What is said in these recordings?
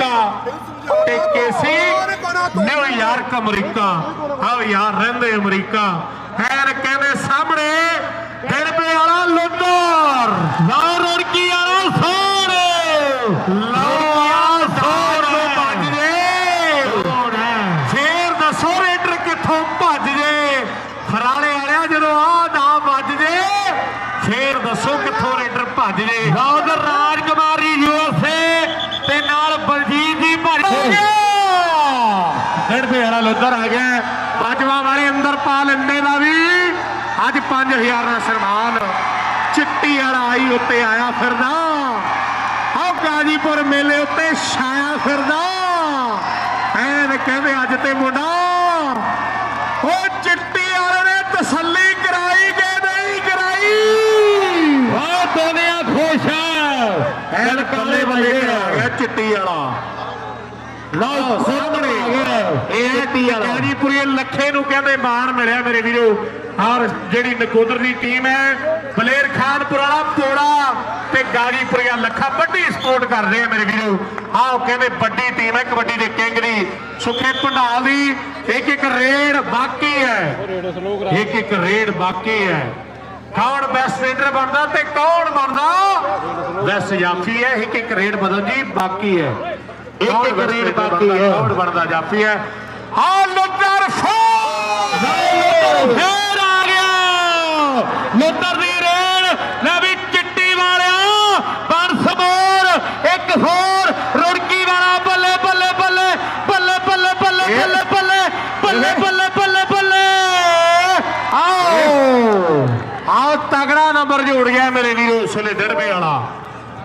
America ਤੇ ਕੇਸੀ New York America. ਆਓ ਯਾਰ ਰਹਿੰਦੇ ਅਮਰੀਕਾ। ਫੈਨ ਕਹਿੰਦੇ ਸਾਹਮਣੇ ਡਿੜਬੇ ਵਾਲਾ ਲੁੱਦਰ ਲਾ ਰੜਕੀ ਵਾਲਾ ਸੋੜ ਲਾ ਸੋੜ ਨੂੰ ਭੱਜ ਜੇ। ਫੇਰ ਦੱਸੋ ਰੇਡਰ ਕਿੱਥੋਂ ਭੱਜ ਜੇ। ਫਰਾਲੇ ਵਾਲਿਆ ਜਦੋਂ ਆ ਨਾ ਵੱਜ ਜੇ ਫੇਰ ਦੱਸੋ ਕਿੱਥੋਂ ਰੇਡਰ ਭੱਜ ਜੇ। ਉਧਰ ਰਾਜਕੁਮਾਰੀ ਯੂਐਸਏ ਤੇ ਨਾਲ ਬਲਜੀਤ ਜੀ ਭੱਜ ਗਿਆ ਡੇਢ ਵਾਲਾ ਲੁੱਦਰ ਆ ਗਿਆ। ਪੰਜਵਾਂ ਵਾਲੇ ਅੰਦਰ ਪਾ ਲੈਂਦੇ ਦਾ ਵੀ। ਅੱਜ 5000 ਦਾ ਸਨਮਾਨ। ਚਿੱਟੀ ਵਾਲਾ ਆਈ ਉੱਤੇ ਆਇਆ ਫਿਰਦਾ। ਆਹ ਗਾਜੀਪੁਰ ਮੇਲੇ ਉੱਤੇ ਛਾਇਆ ਫਿਰਦਾ। ਐਨ ਕਹਿੰਦੇ ਅੱਜ ਤੇ ਮੁੰਡਾ। ਉਹ ਚਿੱਟੀ ਵਾਲੇ ਨੇ ਤਸੱਲੀ ਕਰਾਈ ਕਿ ਨਹੀਂ ਕਰਾਈ? ਉਹ ਦੁਨੀਆ ਖੁਸ਼ ਹੈ ਐਨ ਕੱਲੇ ਬੰਦੇ ਆ ਗਿਆ ਚਿੱਟੀ ਵਾਲਾ। ਲਓ ਸਾਹਮਣੇ। ਇਹ ਟੀ ਵਾਲਾ। ਗਾਜੀਪੁਰੀ ਲੱਖੇ ਨੂੰ ਕਹਿੰਦੇ ਮਾਣ ਮਿਲਿਆ ਮੇਰੇ ਵੀਰੋ। ਔਰ ਜਿਹੜੀ ਨਕੋਦਰ ਦੀ ਟੀਮ ਹੈ ਬਲੇਰ ਖਾਨਪੁਰ ਵਾਲਾ ਪੋੜਾ ਤੇ ਗਾਜੀਪੁਰੀਆ ਲੱਖਾ ਵੱਡੀ ਸਪੋਰਟ ਕਰਦੇ ਆ ਮੇਰੇ ਵੀਰੋ। ਆਹ ਕਹਿੰਦੇ ਵੱਡੀ ਟੀਮ ਹੈ ਕਬੱਡੀ ਦੇ ਕਿੰਗ ਦੀ। ਸੁਖੇ ਭੰਡਾਲ ਦੀ ਇੱਕ ਇੱਕ ਰੇਡ ਬਾਕੀ ਹੈ। ਇੱਕ ਇੱਕ ਰੇਡ ਬਾਕੀ ਹੈ। ਕੌਣ ਬੈਸਟ ਰੇਡਰ ਬਣਦਾ ਤੇ ਕੌਣ ਬਣਦਾ? ਬੈਸਟ ਜਾਫੀ ਹੈ ਇੱਕ ਇੱਕ ਰੇਡ ਬਦਲ ਜੀ ਬਾਕੀ ਹੈ। ਇੱਕ ਇੱਕ ਰੇਡ ਬਾਕੀ ਹੈ ਕੌਣ ਬਣਦਾ ਜਾਫੀ ਹੈ ਹਾਂ ਲੁੱਟਰ ਫੇਰ ਫੇਰ ਆ ਗਿਆ ਲੁੱਟਰ ਦੀ ਰੇਡ ਲੈ ਵੀ ਚਿੱਟੀ ਵਾਲਿਆ ਬਣ ਸਮੋਰ ਇੱਕ ਹੋਰ ਰੁੜਕੀ ਵਾਲਾ ਬੱਲੇ ਬੱਲੇ ਬੱਲੇ ਬੱਲੇ ਬੱਲੇ ਬੱਲੇ ਬੱਲੇ ਬੱਲੇ ਬੱਲੇ ਬੱਲੇ ਬੱਲੇ ਬੱਲੇ ਆਓ ਆਓ ਤਗੜਾ ਨੰਬਰ ਜੋੜ ਗਿਆ ਮੇਰੇ ਵੀਰੋ ਇਸ ਵੇਲੇ ਡੜਬੇ ਵਾਲਾ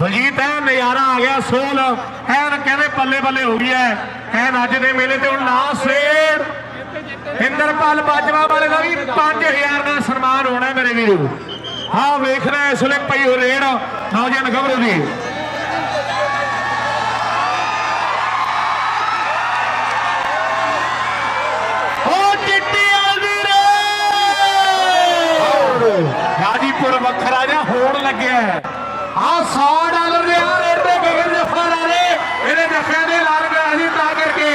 ਬਲਜੀਤ ਐ ਨਜ਼ਾਰਾ ਆ ਗਿਆ ਸੋਲ ਐਨ ਕਹਿੰਦੇ ਪੱਲੇ ਪੱਲੇ ਹੋ ਗਈ ਐ। ਐਨ ਅੱਜ ਦੇ ਮੇਲੇ ਤੇ ਹੁਣ ਲਾਸਟ ਰੇਡ ਇੰਦਰਪਾਲ ਬਾਜਵਾ ਵਾਲੇ ਦਾ ਵੀ 5000 ਦਾ ਸਨਮਾਨ ਹੋਣਾ ਹੈ ਮੇਰੇ ਵੀਰੋ। ਹਾਂ ਵੇਖ ਰਿਹਾ ਇਸ ਵੇਲੇ ਪਈ ਹੋ ਰੇਡ ਨੌਜਵਾਨ ਗੱਭਰੂ ਦੀ। ਗਾਜੀਪੁਰ ਵੱਖਰਾ ਜਿਹਾ ਹੋਣ ਲੱਗਿਆ। ਆ 100 ਡਾਲਰ ਦੇ ਆ ਰੇਟ ਤੇ ਗਗਨ ਜਫਰ ਵਾਲੇ ਇਹਨੇ ਨਸ਼ਿਆਂ ਦੇ ਲਾਲ ਗਿਆ ਸੀ ਤਾਂ ਕਰਕੇ।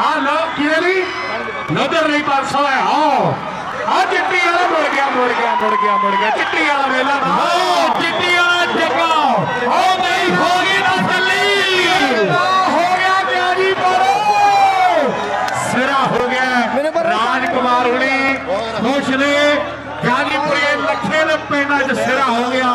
ਆ ਲੋ ਕਿਹਦੇ ਲਈ ਨਦਰ ਨਹੀਂ 500 ਹੈ ਆਓ। ਆ ਚਿੱਟੀ ਵਾਲਾ ਮੁੜ ਗਿਆ ਮੁੜ ਗਿਆ ਮੁੜ ਗਿਆ ਮੁੜ ਗਿਆ। ਚਿੱਟੀ ਵਾਲਾ ਮੇਲਾ ਹੋ ਚਿੱਟੀ ਵਾਲਾ ਜੱਗਾ। ਹੋ ਨਹੀਂ ਹੋ ਗਈ ਨਾ ਚੱਲੀ। ਹੋ ਗਿਆ ਪਿਆਜੀ ਪਰ। ਸਿਰਾ ਹੋ ਗਿਆ। ਰਾਜ ਕੁਮਾਰ ਹੁਣੀ ਖੁਸ਼ ਨੇ। ਗਾਜੀਪੁਰ ਦੇ ਲੱਖੇ ਦੇ ਪਿੰਡਾਂ 'ਚ ਸਿਰਾ ਹੋ ਗਿਆ।